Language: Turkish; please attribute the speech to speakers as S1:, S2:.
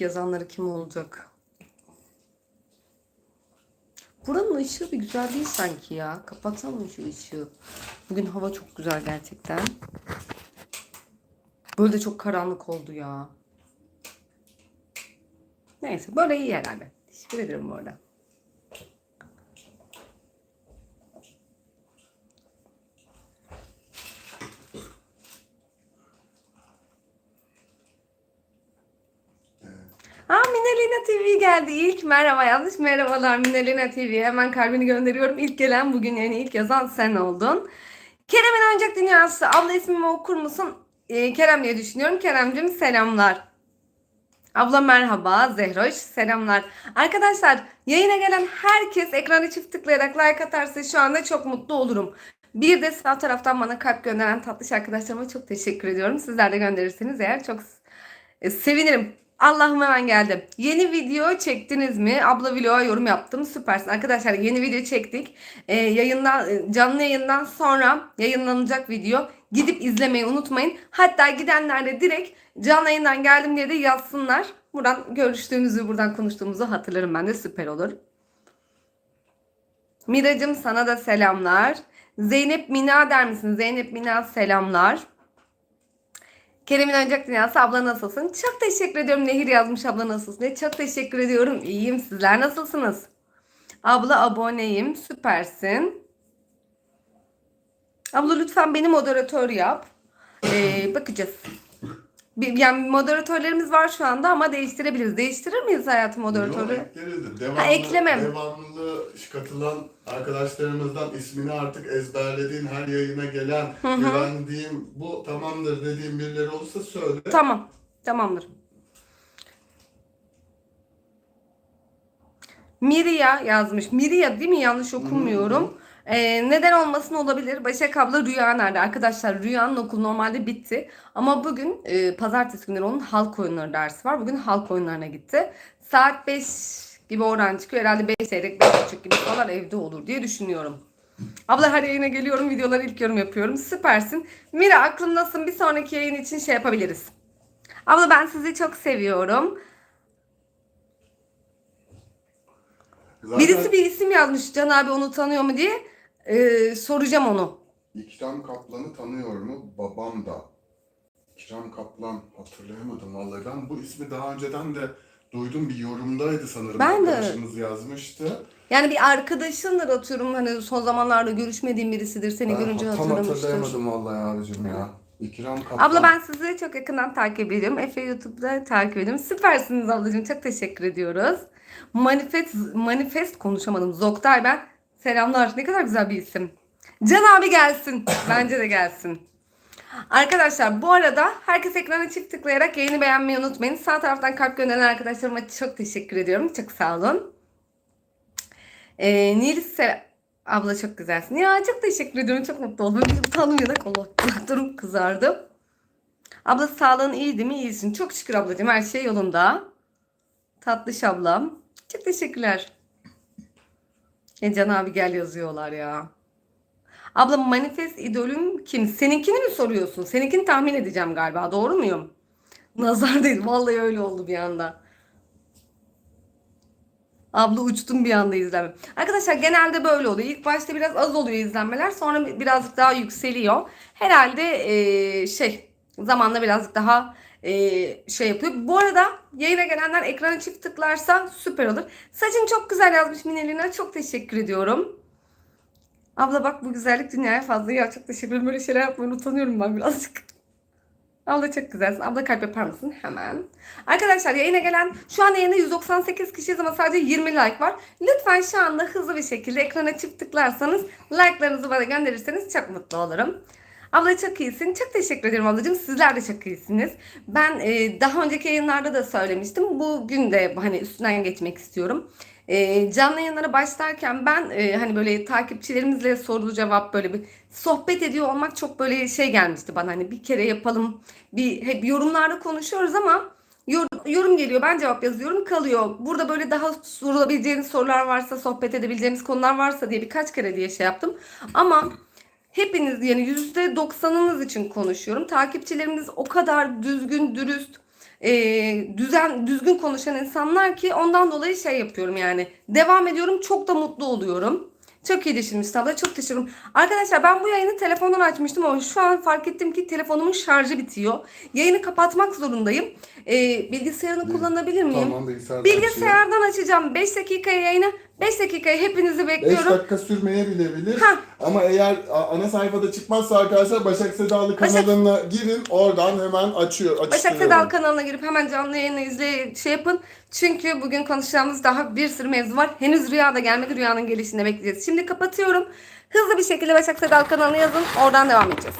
S1: yazanları kim olacak? Buranın ışığı bir güzel değil sanki ya. Kapatsana şu ışığı. Bugün hava çok güzel gerçekten. Böyle de çok karanlık oldu ya. Neyse böyle iyi herhalde. Teşekkür ederim bu arada. Minelina TV geldi ilk. Merhaba yanlış merhabalar Minelina TV. Hemen kalbini gönderiyorum. İlk gelen bugün yani ilk yazan sen oldun. Kerem'in Oyuncak Dünyası. Abla ismimi okur musun? Ee, Kerem diye düşünüyorum. Kerem'cim selamlar. Abla merhaba. Zehroş selamlar. Arkadaşlar yayına gelen herkes ekranı çift tıklayarak like atarsa şu anda çok mutlu olurum. Bir de sağ taraftan bana kalp gönderen tatlış arkadaşlarıma çok teşekkür ediyorum. Sizler de gönderirseniz eğer çok e, sevinirim. Allah'ım hemen geldi. Yeni video çektiniz mi? Abla vloga yorum yaptım. Süpersin. Arkadaşlar yeni video çektik. Ee, yayından canlı yayından sonra yayınlanacak video. Gidip izlemeyi unutmayın. Hatta gidenler de direkt canlı yayından geldim diye de yazsınlar. Buradan görüştüğümüzü, buradan konuştuğumuzu hatırlarım ben de süper olur. Miracım sana da selamlar. Zeynep Mina der misin? Zeynep Mina selamlar. Kerem'in Oyuncak Dünyası abla nasılsın? Çok teşekkür ediyorum. Nehir yazmış abla nasılsın diye. Çok teşekkür ediyorum. İyiyim. Sizler nasılsınız? Abla aboneyim. Süpersin. Abla lütfen beni moderatör yap. Ee, bakacağız. Bir, yani moderatörlerimiz var şu anda ama değiştirebiliriz. Değiştirir miyiz hayatım moderatörü?
S2: Yok, ekleriz. Devamlı,
S1: Ha, eklemem.
S2: Devamlı katılan arkadaşlarımızdan ismini artık ezberlediğin, her yayına gelen, güvendiğim, bu tamamdır dediğim birileri olursa söyle.
S1: Tamam. Tamamdır. Miria yazmış. Miria değil mi? Yanlış okumuyorum. Ee, neden olmasın olabilir. Başak abla Rüya nerede? Arkadaşlar Rüya'nın okulu normalde bitti. Ama bugün e, pazartesi günleri onun halk oyunları dersi var. Bugün halk oyunlarına gitti. Saat 5 gibi oradan çıkıyor. Herhalde 5 çeyrek 5.30 gibi falan evde olur diye düşünüyorum. Abla her yayına geliyorum. Videoları ilk yorum yapıyorum. Süpersin. Mira aklımdasın. Bir sonraki yayın için şey yapabiliriz. Abla ben sizi çok seviyorum.
S2: Zaten
S1: Birisi bir isim yazmış Can abi onu tanıyor mu diye. Ee, soracağım onu.
S2: İkram Kaplan'ı tanıyor mu? Babam da. İkram Kaplan hatırlayamadım vallahi. Ben bu ismi daha önceden de duydum. Bir yorumdaydı sanırım.
S1: Ben de.
S2: Arkadaşımız yazmıştı.
S1: Yani bir arkadaşındır atıyorum hani son zamanlarda görüşmediğin birisidir seni
S2: Ben
S1: görünce
S2: tam
S1: hatırlamıştır.
S2: hatırlayamadım vallahi abicim ya. İkram Kaplan.
S1: Abla ben sizi çok yakından takip ediyorum. Efe YouTube'da takip ediyorum. Süpersiniz ablacığım. Çok teşekkür ediyoruz. Manifest, manifest konuşamadım. Zoktay ben. Selamlar. Ne kadar güzel bir isim. Can abi gelsin. Bence de gelsin. Arkadaşlar bu arada herkes ekrana çift tıklayarak yayını beğenmeyi unutmayın. Sağ taraftan kalp gönderen arkadaşlarıma çok teşekkür ediyorum. Çok sağ olun. Ee, Nils abla çok güzelsin. Ya çok teşekkür ediyorum. Çok mutlu oldum. Bir da Allah durum kızardı. Abla sağlığın iyi değil mi? İyisin. Çok şükür ablacığım. Her şey yolunda. Tatlış ablam. Çok teşekkürler. E Can abi gel yazıyorlar ya. Abla manifest idolüm kim? Seninkini mi soruyorsun? Seninkini tahmin edeceğim galiba. Doğru muyum? Nazar değil. Vallahi öyle oldu bir anda. Abla uçtum bir anda izlenme. Arkadaşlar genelde böyle oluyor. İlk başta biraz az oluyor izlenmeler. Sonra birazcık daha yükseliyor. Herhalde eee, şey zamanla birazcık daha eee, şey yapıyor. Bu arada yayına gelenler ekrana çift tıklarsa süper olur. Saçın çok güzel yazmış Minelina. Çok teşekkür ediyorum. Abla bak bu güzellik dünyaya fazla ya. Çok teşekkür ederim. Böyle şeyler yapmayı utanıyorum ben birazcık. Abla çok güzelsin. Abla kalp yapar mısın? Hemen. Arkadaşlar yayına gelen şu an yayında 198 kişiyiz ama sadece 20 like var. Lütfen şu anda hızlı bir şekilde ekrana çift tıklarsanız like'larınızı bana gönderirseniz çok mutlu olurum. Abla çok iyisin. Çok teşekkür ederim ablacığım. Sizler de çok iyisiniz. Ben e, daha önceki yayınlarda da söylemiştim. Bugün de hani üstünden geçmek istiyorum. E, canlı yayınlara başlarken ben e, hani böyle takipçilerimizle soru cevap böyle bir sohbet ediyor olmak çok böyle şey gelmişti bana. Hani bir kere yapalım. Bir hep yorumlarda konuşuyoruz ama yor- yorum geliyor. Ben cevap yazıyorum kalıyor. Burada böyle daha sorulabileceğiniz sorular varsa, sohbet edebileceğimiz konular varsa diye birkaç kere diye şey yaptım. Ama hepiniz yani %90'ınız için konuşuyorum. Takipçilerimiz o kadar düzgün, dürüst, e, düzen düzgün konuşan insanlar ki ondan dolayı şey yapıyorum yani. Devam ediyorum. Çok da mutlu oluyorum. Çok iyi düşünmüş abla. Çok teşekkür ederim. Arkadaşlar ben bu yayını telefondan açmıştım ama şu an fark ettim ki telefonumun şarjı bitiyor. Yayını kapatmak zorundayım. E, bilgisayarını kullanabilir miyim?
S2: Tamam bilgisayardan.
S1: Bilgisayardan açacağım. 5 dakikaya yayını. 5 dakikaya hepinizi
S2: 5
S1: bekliyorum.
S2: dakika sürmeyebilir.
S1: Hah.
S2: Ama eğer a- ana sayfada çıkmazsa arkadaşlar Başak Sedalı
S1: Başak-
S2: kanalına girin. Oradan hemen açıyor.
S1: Başak
S2: açıştırıyorum.
S1: Sedal kanalına girip hemen canlı yayını izle şey yapın. Çünkü bugün konuşacağımız daha bir sürü mevzu var. Henüz rüya da gelmedi. Rüyanın gelişini bekleyeceğiz. Şimdi kapatıyorum. Hızlı bir şekilde Başak Sedal kanalına yazın. Oradan devam edeceğiz.